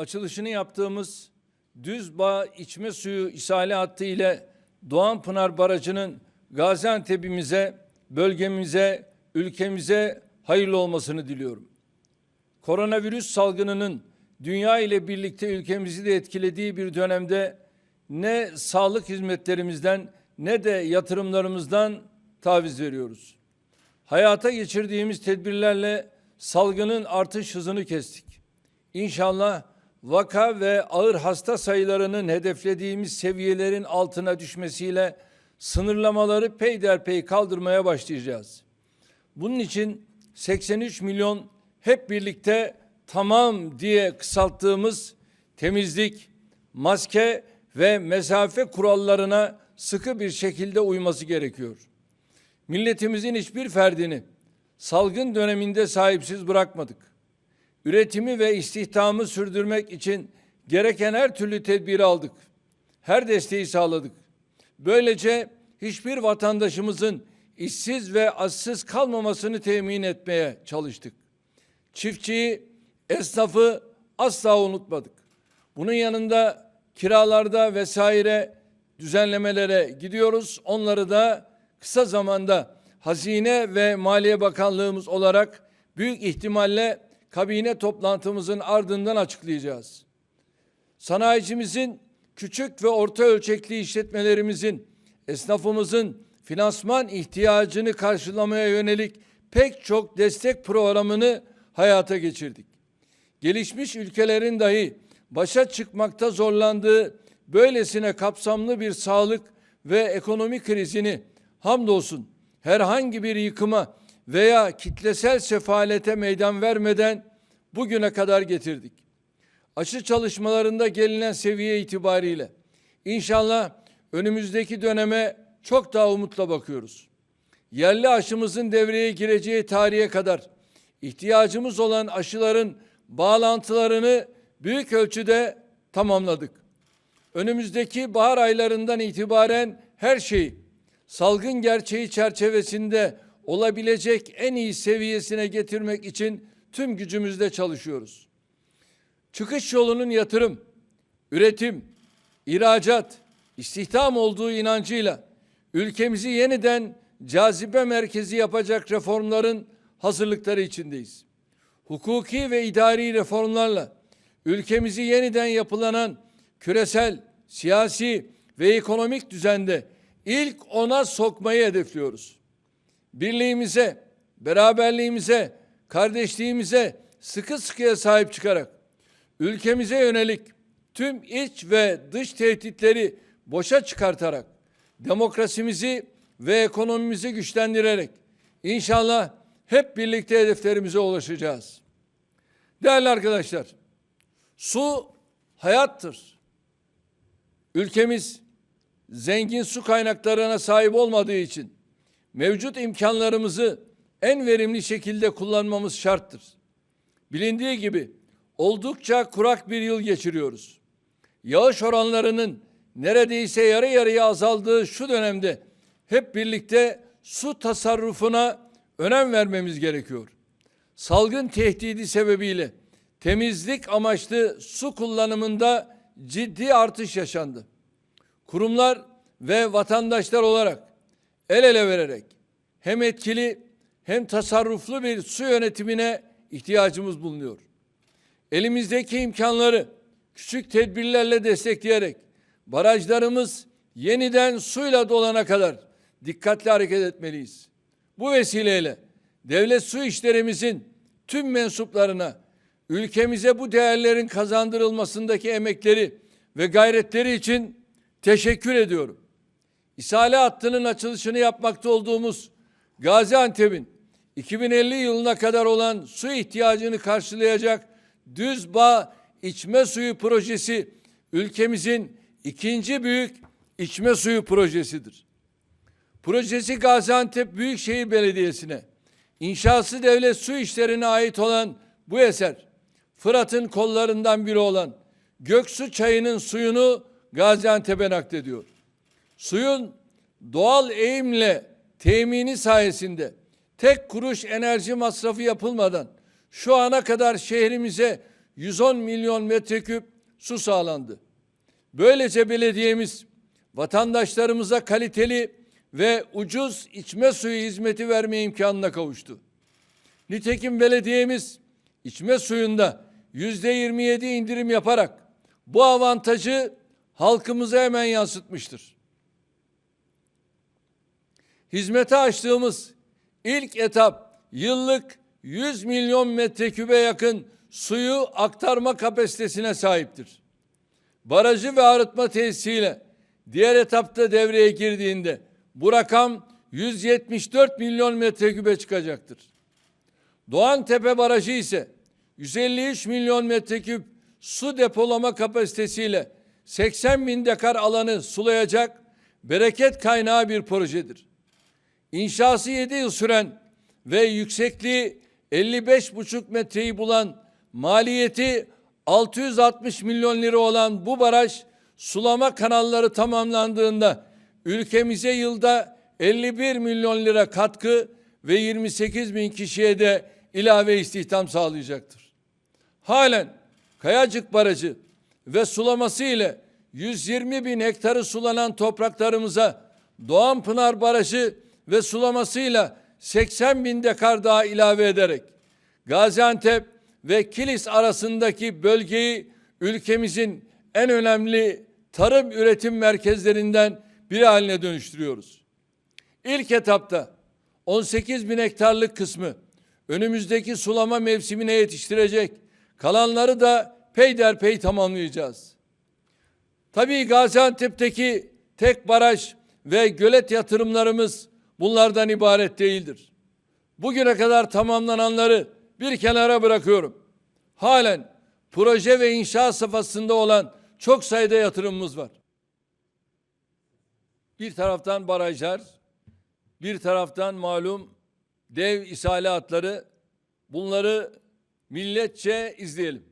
açılışını yaptığımız Düzbağ içme suyu ishale hattı ile Doğanpınar Barajı'nın Gaziantep'imize, bölgemize, ülkemize hayırlı olmasını diliyorum. Koronavirüs salgınının dünya ile birlikte ülkemizi de etkilediği bir dönemde ne sağlık hizmetlerimizden ne de yatırımlarımızdan taviz veriyoruz. Hayata geçirdiğimiz tedbirlerle salgının artış hızını kestik. İnşallah vaka ve ağır hasta sayılarının hedeflediğimiz seviyelerin altına düşmesiyle sınırlamaları peyderpey kaldırmaya başlayacağız. Bunun için 83 milyon hep birlikte tamam diye kısalttığımız temizlik, maske ve mesafe kurallarına sıkı bir şekilde uyması gerekiyor. Milletimizin hiçbir ferdini salgın döneminde sahipsiz bırakmadık. Üretimi ve istihdamı sürdürmek için gereken her türlü tedbiri aldık. Her desteği sağladık. Böylece hiçbir vatandaşımızın işsiz ve açsız kalmamasını temin etmeye çalıştık. Çiftçiyi, esnafı asla unutmadık. Bunun yanında kiralarda vesaire düzenlemelere gidiyoruz. Onları da kısa zamanda Hazine ve Maliye Bakanlığımız olarak büyük ihtimalle kabine toplantımızın ardından açıklayacağız. Sanayicimizin, küçük ve orta ölçekli işletmelerimizin, esnafımızın finansman ihtiyacını karşılamaya yönelik pek çok destek programını hayata geçirdik. Gelişmiş ülkelerin dahi başa çıkmakta zorlandığı böylesine kapsamlı bir sağlık ve ekonomi krizini hamdolsun herhangi bir yıkıma veya kitlesel sefalete meydan vermeden bugüne kadar getirdik. Aşı çalışmalarında gelinen seviye itibariyle inşallah önümüzdeki döneme çok daha umutla bakıyoruz. Yerli aşımızın devreye gireceği tarihe kadar ihtiyacımız olan aşıların bağlantılarını büyük ölçüde tamamladık. Önümüzdeki bahar aylarından itibaren her şeyi salgın gerçeği çerçevesinde olabilecek en iyi seviyesine getirmek için tüm gücümüzle çalışıyoruz. Çıkış yolunun yatırım, üretim, ihracat, istihdam olduğu inancıyla ülkemizi yeniden cazibe merkezi yapacak reformların hazırlıkları içindeyiz. Hukuki ve idari reformlarla ülkemizi yeniden yapılanan küresel, siyasi ve ekonomik düzende ilk ona sokmayı hedefliyoruz. Birliğimize, beraberliğimize, kardeşliğimize sıkı sıkıya sahip çıkarak ülkemize yönelik tüm iç ve dış tehditleri boşa çıkartarak demokrasimizi ve ekonomimizi güçlendirerek inşallah hep birlikte hedeflerimize ulaşacağız. Değerli arkadaşlar, su hayattır. Ülkemiz zengin su kaynaklarına sahip olmadığı için mevcut imkanlarımızı en verimli şekilde kullanmamız şarttır. Bilindiği gibi oldukça kurak bir yıl geçiriyoruz. Yağış oranlarının neredeyse yarı yarıya azaldığı şu dönemde hep birlikte su tasarrufuna önem vermemiz gerekiyor. Salgın tehdidi sebebiyle temizlik amaçlı su kullanımında ciddi artış yaşandı. Kurumlar ve vatandaşlar olarak el ele vererek hem etkili hem tasarruflu bir su yönetimine ihtiyacımız bulunuyor. Elimizdeki imkanları küçük tedbirlerle destekleyerek barajlarımız yeniden suyla dolana kadar dikkatli hareket etmeliyiz. Bu vesileyle devlet su işlerimizin tüm mensuplarına ülkemize bu değerlerin kazandırılmasındaki emekleri ve gayretleri için teşekkür ediyorum. İsale hattının açılışını yapmakta olduğumuz Gaziantep'in 2050 yılına kadar olan su ihtiyacını karşılayacak Düzbağ içme suyu projesi ülkemizin ikinci büyük içme suyu projesidir. Projesi Gaziantep Büyükşehir Belediyesi'ne, inşası devlet su işlerine ait olan bu eser, Fırat'ın kollarından biri olan Göksu çayının suyunu Gaziantep'e naklediyor. Suyun doğal eğimle temini sayesinde tek kuruş enerji masrafı yapılmadan şu ana kadar şehrimize 110 milyon metreküp su sağlandı. Böylece belediyemiz vatandaşlarımıza kaliteli ve ucuz içme suyu hizmeti verme imkanına kavuştu. Nitekim belediyemiz içme suyunda yüzde 27 indirim yaparak bu avantajı halkımıza hemen yansıtmıştır. Hizmete açtığımız ilk etap yıllık 100 milyon metrekübe yakın suyu aktarma kapasitesine sahiptir. Barajı ve arıtma tesisiyle diğer etapta devreye girdiğinde bu rakam 174 milyon metrekübe çıkacaktır. Doğantepe Barajı ise 153 milyon metreküp su depolama kapasitesiyle 80 bin dekar alanı sulayacak bereket kaynağı bir projedir. İnşası 7 yıl süren ve yüksekliği 55,5 metreyi bulan maliyeti 660 milyon lira olan bu baraj sulama kanalları tamamlandığında ülkemize yılda 51 milyon lira katkı ve 28 bin kişiye de ilave istihdam sağlayacaktır. Halen Kayacık Barajı ve sulaması ile 120 bin hektarı sulanan topraklarımıza Doğan Pınar Barajı ve sulamasıyla 80 bin dekar daha ilave ederek Gaziantep ve Kilis arasındaki bölgeyi ülkemizin en önemli tarım üretim merkezlerinden biri haline dönüştürüyoruz. İlk etapta 18 bin hektarlık kısmı önümüzdeki sulama mevsimine yetiştirecek. Kalanları da peyderpey tamamlayacağız. Tabii Gaziantep'teki tek baraj ve gölet yatırımlarımız bunlardan ibaret değildir. Bugüne kadar tamamlananları bir kenara bırakıyorum. Halen proje ve inşaat safhasında olan çok sayıda yatırımımız var. Bir taraftan barajlar, bir taraftan malum dev ishale hatları bunları milletçe izleyelim.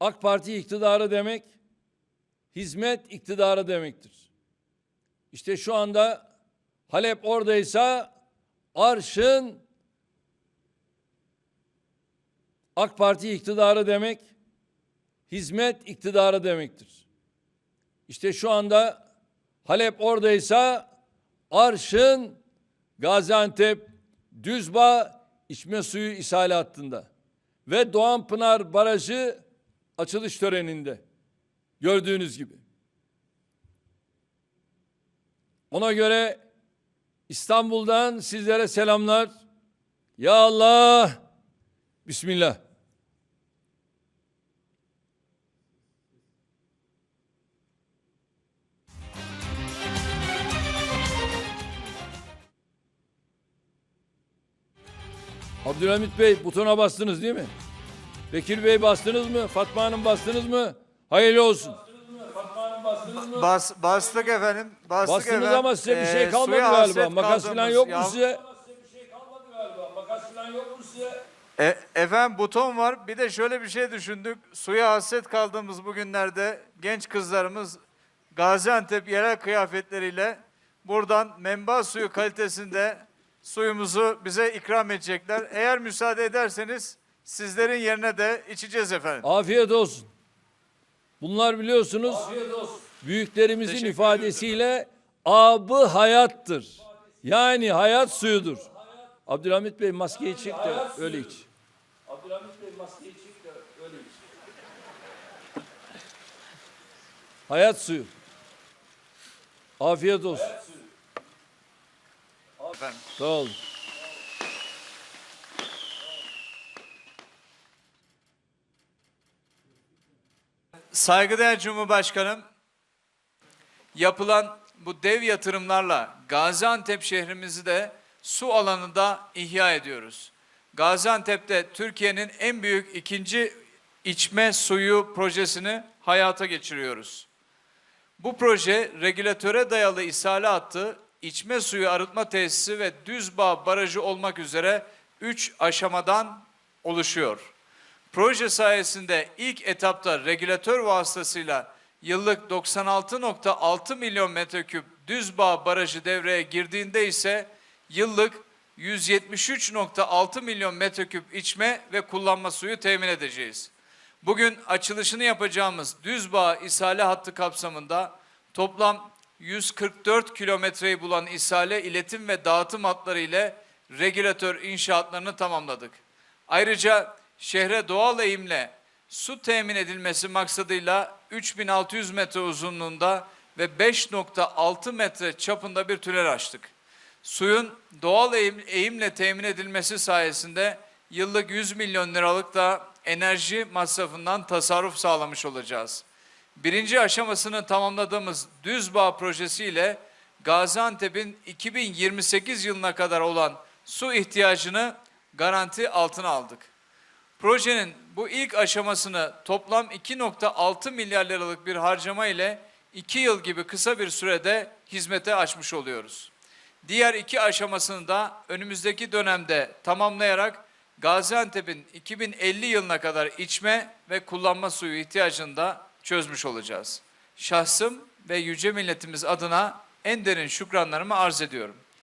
AK Parti iktidarı demek hizmet iktidarı demektir. İşte şu anda Halep oradaysa arşın AK Parti iktidarı demek hizmet iktidarı demektir. İşte şu anda Halep oradaysa arşın Gaziantep Düzba içme suyu ishali hattında ve Doğanpınar Barajı açılış töreninde gördüğünüz gibi. Ona göre İstanbul'dan sizlere selamlar. Ya Allah, Bismillah. Abdülhamit Bey butona bastınız değil mi? Bekir Bey bastınız mı? Fatma Hanım bastınız mı? Hayırlı olsun. Bas, bastık efendim. Bastık Bastınız efendim. ama size bir şey Ee, kalmadı suya galiba. Makas falan yok mu size? E, efendim buton var. Bir de şöyle bir şey düşündük. Suya hasret kaldığımız bu günlerde genç kızlarımız Gaziantep yerel kıyafetleriyle buradan menba suyu kalitesinde suyumuzu bize ikram edecekler. Eğer müsaade ederseniz sizlerin yerine de içeceğiz efendim. Afiyet olsun. Bunlar biliyorsunuz büyüklerimizin ifadesiyle abı hayattır. Yani hayat suyudur. Abdülhamit Bey maskeyi çek de öyle iç. Abdülhamit Bey maskeyi çek de öyle iç. Hayat suyu. Afiyet olsun. Efendim. Sağ olun. Saygıdeğer Cumhurbaşkanım, yapılan bu dev yatırımlarla Gaziantep şehrimizi de su alanında ihya ediyoruz. Gaziantep'te Türkiye'nin en büyük ikinci içme suyu projesini hayata geçiriyoruz. Bu proje regülatöre dayalı ishale hattı, içme suyu arıtma tesisi ve Düzbağ Barajı olmak üzere 3 aşamadan oluşuyor. Proje sayesinde ilk etapta regülatör vasıtasıyla yıllık 96.6 milyon metreküp Düzbağ Barajı devreye girdiğinde ise yıllık 173.6 milyon metreküp içme ve kullanma suyu temin edeceğiz. Bugün açılışını yapacağımız Düzbağ İsale hattı kapsamında toplam 144 kilometreyi bulan İsale iletim ve dağıtım hatları ile regülatör inşaatlarını tamamladık. Ayrıca şehre doğal eğimle su temin edilmesi maksadıyla 3600 metre uzunluğunda ve 5.6 metre çapında bir tünel açtık. Suyun doğal eğim, eğimle temin edilmesi sayesinde yıllık 100 milyon liralık da enerji masrafından tasarruf sağlamış olacağız. Birinci aşamasını tamamladığımız Düzbağ projesiyle Gaziantep'in 2028 yılına kadar olan su ihtiyacını garanti altına aldık. Projenin bu ilk aşamasını toplam 2.6 milyar liralık bir harcama ile 2 yıl gibi kısa bir sürede hizmete açmış oluyoruz. Diğer iki aşamasını da önümüzdeki dönemde tamamlayarak Gaziantep'in 2050 yılına kadar içme ve kullanma suyu ihtiyacını da çözmüş olacağız. Şahsım ve yüce milletimiz adına en derin şükranlarımı arz ediyorum.